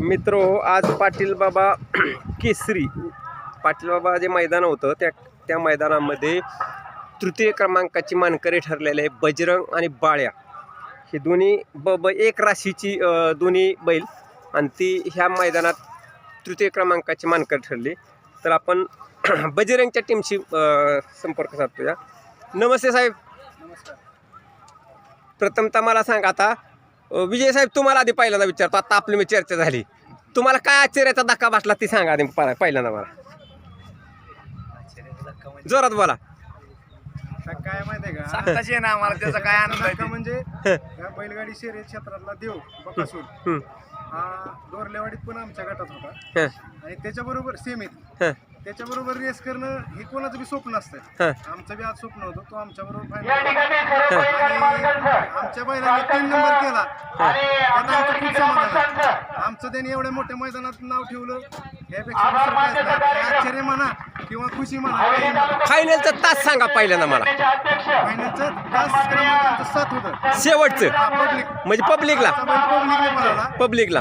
मित्र आज पाटील बाबा केसरी. पाटील बाबा जे मैदान होतं त्या त्या मैदानामध्ये तृतीय क्रमांकाची मानकरी ठरलेले बजरंग आणि बाळ्या. हे दोन्ही ब ब एक राशीची दोन्ही बैल. आणि ती ह्या मैदानात तृतीय क्रमांकाची मानकरी ठरली. तर आपण बजरंगच्या टीमशी संपर्क साधतोया. नमस्ते साहेब. प्रथमतः मला सांगा आता विजय साहेब तुम्हाला आधी पहिल्यांदा विचारतो. आता आपली मी चर्चा झाली. तुम्हाला काय आश्चर्याचा धक्का बसला ती सांगा आधी प- पहिल्यांदा मला. जोरात बोला. आता काय माहितीये का? सांगताच येईना आम्हाला त्याचा काय आनंद आहे. म्हणजे या बैलगाडी शर्यत क्षेत्रातला देव बकासूर हं, हा दोरलेवाडीत पण आमच्या गटात होता. हं, आणि त्याच्याबरोबर सेमीत हं, त्याच्याबरोबर रेस करणं हे कोणाचं बी स्वप्न असतं हं. आमचं बी आज स्वप्न होतं तो आमच्या बरोबर आमच्या बैलांनी तीन नंबर केला. त्यात आमचं खूप समाधान. आमचं त्यांनी एवढ्या मोठ्या मैदानात नाव ठेवलं. यापेक्षा. हे आश्चर्य म्हणा. किंवा खुशी म्हणा. फायनलचा तास सांगा पहिल्यांदा मला. फायनलचं तास सात होतं. शेवटचं. हा, पब्लिक म्हणजे पब्लिकला पब्लिकने पळाला पब्लिकला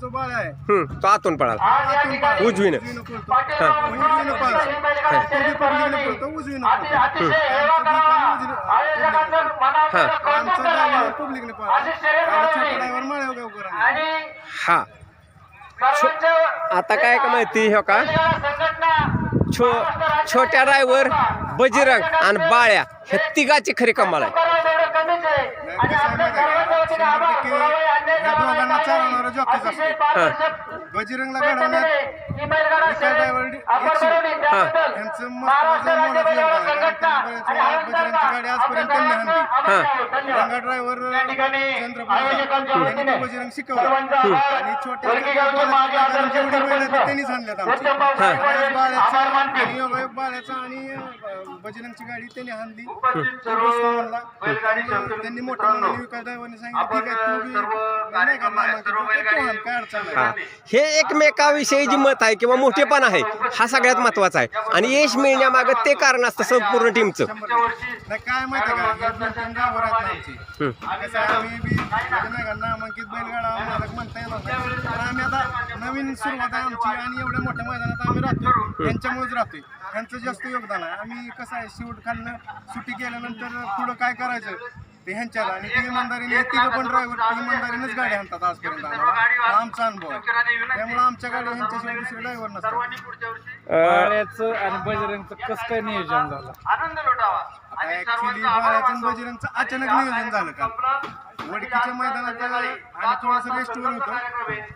जो बाळ आहे. हं, तो आतून पळाला. आतून पळाला. उजवीनं. उजवीनं पळतो. उजवीनं पळाला. तो बी पब्लिकने पळतो, उजवीनं पळतो. आमचं बी काम उजवी- पब्लिकने पळतो. हां आमचं पब्लिकने छोटा ड्रायव्हर. हा. आता काय का माहिती हो का? छो छोट्या ड्रायव्हर बजरंग आणि बाळ्या हे तिघाची खरी कमाल आहे नाही, कसं आहे माहिती आहे का? शंभर टक्के या दोघांना चालवणारा जॉकीच बजरंगला घडवण्यात हां. मोलाचं योगदान आहे. कारण त्यांनी वेळा बजरंगची गाडी आजपर्यंत त्यांनी हाणली हां रंगा ड्रायव्हर चंद्रपूर यांनी तो बजरंग शिकवला. आणि छोट्या छोट्या जेवढी बैल आहेत ती त्यांनीच आणल्यात आमची. त्यावेळेस बाळ्याचा आणि योगायोग बाळ्याचा आणि अं, बजरंगची गाडी त्यांनी हाणली तो बसतो म्हणला. त्यामुळं त्यांनी मोठ्या मनाने विकास ड्रायव्हरने सांगितलं ठीक आहे तू बी नाही का मामा, तू हाण, काय अडचण हा. हे एकमेकाविषयी जी मत आहे किंवा मोठेपण आहे हा सगळ्यात महत्त्वाचा आहे. आणि यश मिळण्यामागं ते कारण असतं संपूर्ण टीमचं काय माहिती हे म्हणजे का नामांकित बैलगाडा मालक म्हणता येणार नाही. पण आम्ही आता नवीन सुरुवात आहे आमची आणि एवढ्या मोठ्या मैदानात आम्ही राहतो त्यांच्यामुळेच राहतोय. त्यांचं जास्त योगदान आहे. आम्ही कसं आहे शेवट खाल्लं सुट्टी केल्यानंतर पुढं काय करायचं? ते ह्यांच्याला आणि ती इमानदारीने तिघं पण ड्रायव्हर इमानदारीनेच गाडी आणतात आजपर्यंत आम्हाला. हा आमचा अनुभव आहे त्यामुळे आमच्या गाडी ह्यांच्याशिवाय दुसरे ड्रायव्हर नसतात. आणि बजरंगचं कसं काय नियोजन झालं? ऍक्च्युली बाळ्याचं आणि बजरंगचं अचानक नियोजन झालं का? वडकीच्या मैदानात आम्ही थोडंसं रेस्टवर होतो.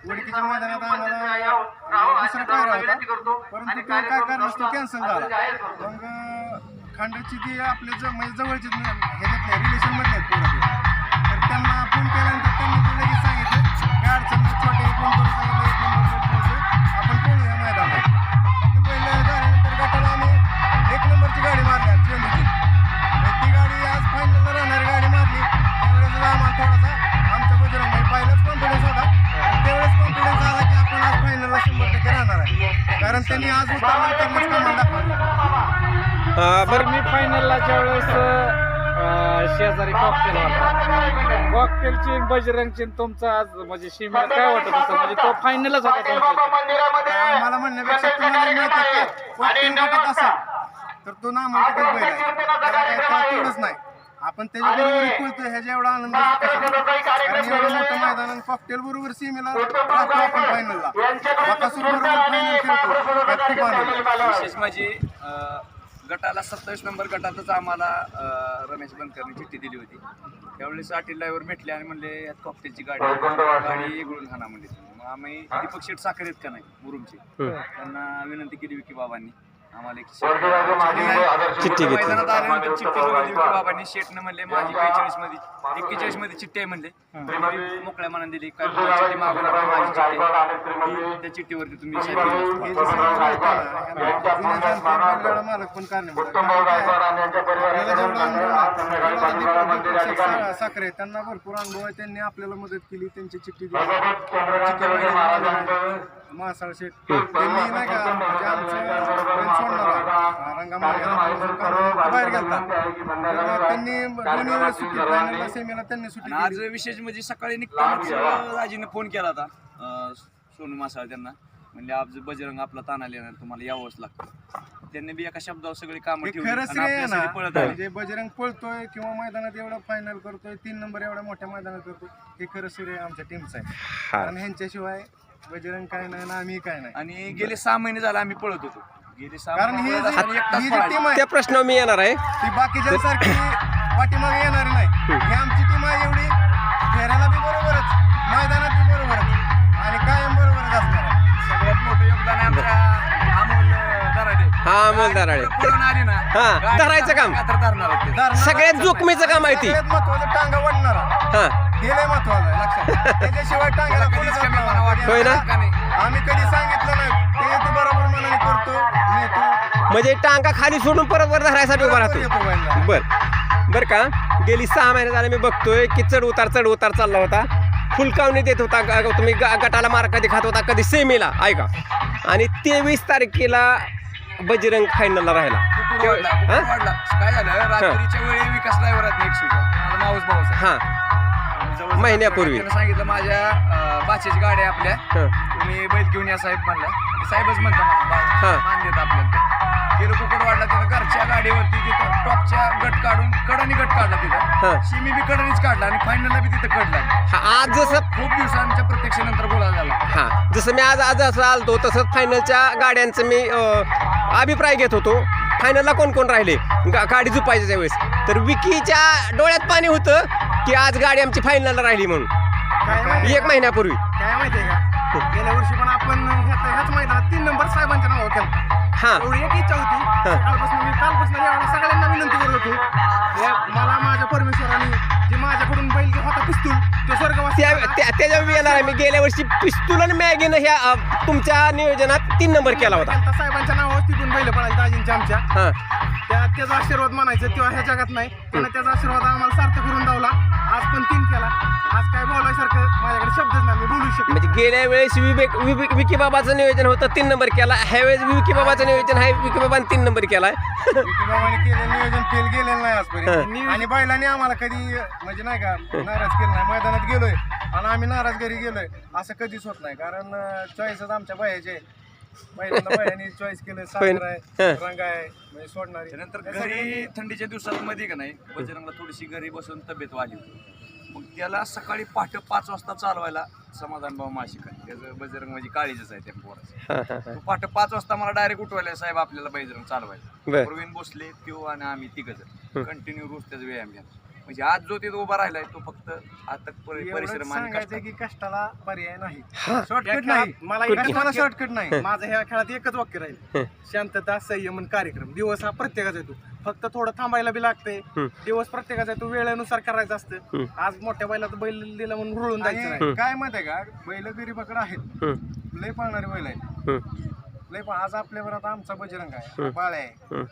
वडकीच्या मैदानात आम्हाला दुसरा पायरा होता. परंतु तो काय कारणास्तव कॅन्सल झाला. मग खांडाची ती आपल्या ज- म्हणजे जवळचे रिलेशन मधले आहेत पोरं ते. तर त्यांना फोन केल्यानंतर त्यांनी ते लगेच सांगितलं काय अडचण नाही छोटे फोन करून सांगितलं एक नंबर फोन आपण पळूया मैदानात. मग ते पहिलं झाल्यानंतर गटाला आम्ही एक नंबरची गाडी मारली आज ट्रेनची मग ती गाडी आज फायनलला राहणारी गाडी मारली. त्यावेळेस आम्हाला थोडासा आमच्या बजरंग पहिलाच कॉन्फिडन्स होता. त्यावेळेस कॉन्फिडन्स आला की आपण आज फायनलला शंभर टक्के राहणार आहे. कारण त्यांनी आज उतरल्यानंतरच कमाल दाखवली. अं, बरं मी फायनलला ज्या वेळेस शेजारी कॉकटेल होता कॉकटेलची बजरंगची तुमचा आज म्हणजे शिमेला काय वाटत होतं? म्हणजे तो फायनलच होता तुमचा आम्हाला म्हणण्यापेक्षा तुम्हाला गटात असेल तर तो काही तेवढंच नाही. आपण त्याच्याबरोबर पळतोय ह्याच्या एवढा आनंद कारण एवढं मोठं मैदान कॉकटेल बरोबर सीमेला राहतो आपण फायनलला बरोबर फायनल खेळतो. खूप आनंद आहे. विशेष म्हणजे अं, गटाला सत्तावीस नंबर गटातच आम्हाला रमेश बनकरने चिठ्ठी दिली होती. त्यावेळेस पाटील ड्रायव्हर भेटले आणि म्हणले यात कॉकटेलची गाडी. गाडी गुळून हाना म्हणले मग आम्ही दीपक शेठ साखर आहेत का नाही मुरुमचे. त्यांना विनंती केली विकी बाबांनी. आम्हाला एक चिठ्ठी घेतली. मैदानात आल्यानंतर चिठ्ठी बघितली विकी बाबांनी शेठनं म्हणले माझी बेचाळीसमध्ये एक्केचाळीसमध्ये चिठ्ठी आहे म्हणले. मोकळ्या मनाने दिली. काय चिठ्ठी मागू नका माझी चिठ्ठी. आहे. ती- त्या चिठ्ठीवरती तुम्ही दिलं. हे जे सगळं मालक. पण कारणीभूत आहे. आपल्याला जेवढा अनुभव सा- साखरे आहेत. त्यांना भरपूर अनुभव आहे. त्यांनी आपल्याला मदत केली. त्यांची चिठ्ठी दिली. चिठ्ठी वगैरे महासाळ शेठ त्यांनी नाही का म्हणजे आमचं ट्रेन सोडणार आहे. रंगामागे बाहेर गेलता. तर त्यांनी दोन्ही वेळेस सुट्टी फायनलला सेमीला त्यांनी सुट्टी आणि केली. आज विशेष म्हणजे सकाळी निघतानाच अं, राजीने फोन केला होता अं, सोनू मासाळ त्यांना. म्हणले आज बजरंग आपला ताना येणार तुम्हाला यावंच लागतं. त्यांनी बी एका शब्दावर सगळी कामं हे ठेवली खरं आणि श्रेय आहे आपल्यासाठी ना. पळत आले. म्हणजे बजरंग पळतोय किंवा मैदानात एवढा फायनल करतोय तीन नंबर एवढ्या मोठ्या मैदानात करतोय हे खरं श्रेय आमच्या टीमचं आहे. कारण ह्यांच्याशिवाय बजरंग काय नाही ना आम्ही काय नाही. आणि गेले सहा महिने झाले आम्ही पळत होतो. गेले सहा कारण महिने ही जी असताना एक तास ही जी पळाली. टीम आहे त्या प्रश्नावर मी येणार आहे. ती बाकीच्यांसारखी पाठीमागे येणार नाही. ही आमची टीम आहे एवढी. फेऱ्याला बी बरोबरच मैदानात बी बरोबरच आणि कायम बरोबरच असणार आहे. सगळ्यात मोठं योगदान आहे आमच्या अमोल दराडे. हा अमोल दराडे. पळून आली ना हा, गाडी धरायचं काम. तर धरणार होते. धरणारा सगळ्यात जोखमीचं काम आहे ती. सगळ्यात महत्वाचं टांगा वाढणारा हा. हे लय महत्वाचं आहे लक्षात त्याच्याशिवाय टांग्याला होय ना? आम्ही कधी सांगितलं नाही. ते बरोबर मनाने करतो नेतो म्हणजे टांगा खाली सोडून परत वर धरायसाठी उभा बरोबर राहतो. येतो. बर. बर का? गेली सहा महिने झाले मी बघतोय की चढ उतार चढ उतार चालला होता. फुलकावणी देत होता ग- तुम्ही ग- गटाला मार कधी खात होता कधी सेमीला ऐका. आणि तेवीस तारखेला बजरंग फायनलला राहिला. कुकुड तेव्हा- वाढला, कुकुड हा? वाढला. काय झालं? रात्रीच्या वेळी विकास ड्रायव्हर एक शिवचा माझा माऊस भाऊ हा. जवळ महिन्यापूर्वी. त्यानं सांगितलं माझ्या अं, बाचेची गाडी आहे आपल्या हा. तुम्ही बैल घेऊन या साहेब म्हणला साहेबच म्हणता मला बा- हा. मान देत आपल्याला ते. गेलो वाढला त्यानं घरच्या गाडीवरती तिथं टॉपच्या गट काढून कडनी गट काढला हा. तिथं शिमी बी कडनीच काढला आणि फायनलला बी तिथं कडला हा, आज जसं खूप दिवसांच्या प्रत्यक्षानंतर बोला झाला हा जसं मी आज आज असं आलतो तसंच फायनलच्या गाड्यांचं मी अं, अभिप्राय घेत होतो फायनलला कोण कोण राहिले गा गाडी झुपायच्या वेळेस तर विकीच्या डोळ्यात पाणी होतं की आज गाडी आमची फायनलला राहिली म्हणून. काय माहिती? एक महिन्यापूर्वी. काय माहितीये का? गेल्या वर्षी पण आपण ह्याच ह्याच मैदानात तीन नंबर साहेबांच्या नावावर केला हा. एवढी एक इच्छा होती. सकाळपासून मी कालपासून एवढ्या सगळ्यांना विनंती करत होतो. हे मला माझ्या परमेश्वराने जे माझ्याकडून बैल जो होता पिस्तूल तो स्वर्गवासी त्या झाला. त्या- त्याच्यावर मी येणार आहे. मी गेल्या वर्षी पिस्तूल आणि मॅगीनं ह्या अं, तुमच्या नियोजनात तीन नंबर केला होता. साहेबांच्या नावावर तिथून बैल पळायचे दाजींच्या आमच्या. हा. त्या त्याचा आशीर्वाद मानायचं तेव्हा ह्या जगात नाही. त्यानं त्याचा आशीर्वाद आज काय बोलायसारखं? माझ्याकडे शब्दच नाही मी बोलू शकतो म्हणजे गेल्या वेळेस विवेक विवेक विकी बाबाचं नियोजन होतं तीन नंबर केला. ह्या वेळेस विकी बाबाचं नियोजन आहे विकी बाबाने तीन नंबर केलाय विकीबाबाने केलेलं नियोजन फेल गेलेलं नाही आजपर्यंत. आणि बैलाने आम्हाला कधी म्हणजे नाही का नाराज केलं नाही. मैदानात गेलोय आणि आम्ही नाराज घरी गेलोय. असं कधीच होत नाही. कारण चॉईसच आमच्या बायाचे आहे. बैलाला बायाने चॉईस केलं? साखर आहे हं. रंग आहे म्हणजे सोडणारी. सगळ्या घरी थंडीच्या दिवसात मध्ये का नाही बजरंगला थोडीशी घरी बसून तब्येत वाढली होती. मग त्याला सकाळी पहाटे पाच वाजता चालवायला समाधान भाऊ माशिक आहे त्याचं बजरंग म्हणजे काळीजच आहे त्या पोराचं. हा हा हा. तो पहाटे पाच वाजता मला डायरेक्ट उठवायला साहेब आपल्याला बजरंग चालवायला बर. प्रवीण भोसले त्यो आणि आम्ही तिघच कंटिन्यू रोज त्याचा व्यायाम घ्या म्हणजे आज जो तिथं उभा राहिलाय तो फक्त आता परि- एवढंच परिश्रम आणि सांगायचं कष्ट. की कष्टाला पर्याय नाही. हा. शॉर्टकट नाही. मला? कष्टाला शॉर्टकट नाही. माझं ह्या खेळात एकच वाक्य राहील. शांतता संयम आणि कार्यक्रम. दिवस हा प्रत्येकाचा येतो. फक्त थोडं थांबायला बी लागतंय. हं. दिवस प्रत्येकाचा येतो वेळेनुसार करायचं असतं हं. आज मोठ्या बैलात बैल दिला म्हणून रुळून जायचं नाही. आणि काय माहिती आहे का? बैल गरीबाकडे आहेत. हम्म, लय पाळणारे बैल आहेत. हम्म, लय पण आज आपल्यावर आता आमचा बजरंग आहे हं. बाळ आहे. हम्म.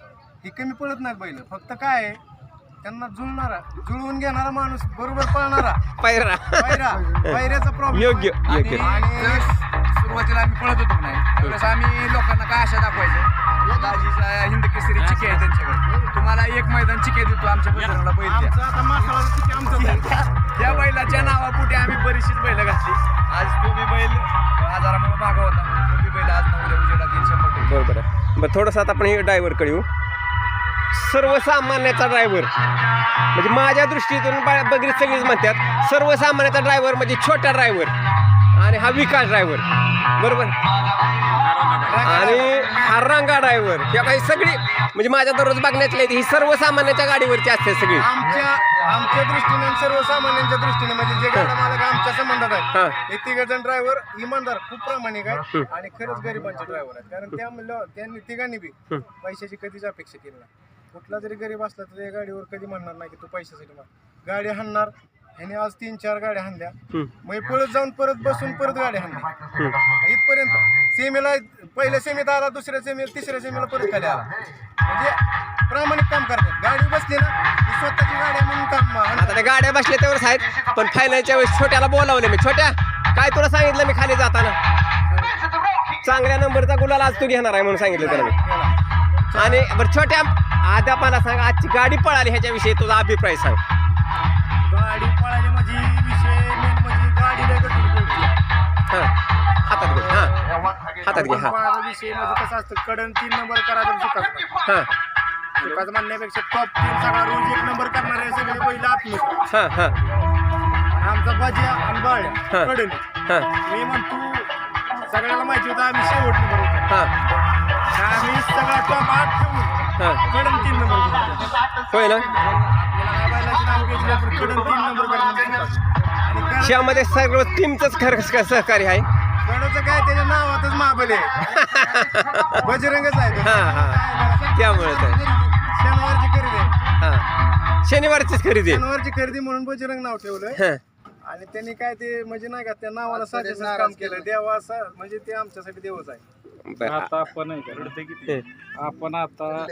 ही कमी पळत नाहीत बैल. फक्त काय आहे त्यांना जुळणारा जुळवून घेणारा माणूस बरोबर पळणारा. पायरा. पायरा. पायऱ्याचा प्रॉब्लेम योग्य योग्य. आणि सुरुवातीला आम्ही पळत होतो नाही त्यावेळेस आम्ही लोकांना काय आशा दाखवायचं? दाजीचा हिंद केसरी चिके आहे त्यांच्याकडे. तुम्हाला एक मैदान चिके देतो आमच्या बैल द्या. त्या बैलाच्या नावापुढे आम्ही बरीचशीच बैल घातली. आज तो बी बैल आजारामुळे मागा होता. तो बी बैल आज नऊ उजेडात येईल शंभर टक्के. बरोबर आहे. बरं थोडंसं आता आपण हे ड्रायव्हरकडे येऊ. सर्वसामान्याचा ड्रायव्हर म्हणजे माझ्या दृष्टीतून बा- बघितलं सगळीच म्हणतात सर्वसामान्याचा ड्रायव्हर म्हणजे छोटा ड्रायव्हर आणि हा विकास ड्रायव्हर बरोबर? आणि हा रंगा ड्रायव्हर ह्या काही सगळी म्हणजे माझ्या दररोज बघण्यातल्या ही सर्वसामान्याच्या गाडीवरची असते सगळी. आमच्या आमच्या दृष्टीने आणि सर्वसामान्यांच्या दृष्टीने म्हणजे जे गाडा मालक आमच्या संबंधात हा. आहेत हे. तिघ जण ड्रायव्हर इमानदार खूप प्रामाणिक आहे आणि खरंच गरिबांचे ड्रायव्हर आहेत. कारण त्या म्हणलं त्यांनी तिघांनी बी पैशाची कधीच अपेक्षा केली नाही. कुठला जरी गरीब असला तर त्या गाडीवर कधी म्हणणार नाही की तू पैशासाठी माग गाडी हाणणार ह्याने आज तीन चार गाड्या हाणल्या. हम्म. मग पळत जाऊन परत बसून परत गाडी हाणली. हम्म. इथपर्यंत सेमीला पहिल्या सेमीत आला दुसऱ्या सेमीला तिसऱ्या सेमीला परत खाली आला. म्हणजे प्रामाणिक काम करतात. गाडी बसली ना स्वतःची गाडी आहे म्हणून काम आता. त्या गाड्या बसल्या तेवढंच आहेत पण फायनलच्या वेळेस छोट्याला बोलावलं मी. छोट्या काय तुला सांगितलं मी खाली जाताना? चांगल्या नंबरचा गुलाल आज तू घेणार आहे म्हणून सांगितलं त्याला मी. आणि बरं छोट्या आद्या मला सांग आजची गाडी पळाली ह्याच्याविषयी तुझा अभिप्राय सांग. गाडी पळाली म्हणजे विषय मेन म्हणजे गाडी पळते. हां. हातात घे हा. हातात घे हा. विषय म्हणजे कसं असतं कडन तीन नंबर करायचं सुखाचं हा. सुखाचं म्हणण्यापेक्षा टॉप तीन सगळा रोज एक नंबर करणारे सगळे पहिलं आत्महत्या. हा हा. आमचा बाजी आणि हा. बाळ्या कडन. हा. मी म्हणतो सगळ्याला माहिती होतं आम्ही शेवट नंबर होतो. हा. आम्ही सगळा टॉप आठ ठेवून हा. कडन तीन नंबर. होय ना? तर कडन तीन नंबर करतो आणि कडन- यामध्ये सर्व टीमचंच खरं सहकार्य आहे. कडचं काय त्याच्या नावातच महाबली आहे बजरंगच आहे तो. हा, हा. त्यामुळे तर. शनिवारची खरेदी आहे. हा शनिवारचीच खरेदी आहे. शनिवारची खरेदी म्हणून बजरंग नाव ठेवलंय हा आणि त्यांनी काय ते म्हणजे नाही का त्या नावाला साजेसच काम केलं देवा असं म्हणजे ते आमच्यासाठी देवच आहे बरं. आता आपण आहे का? आपण आता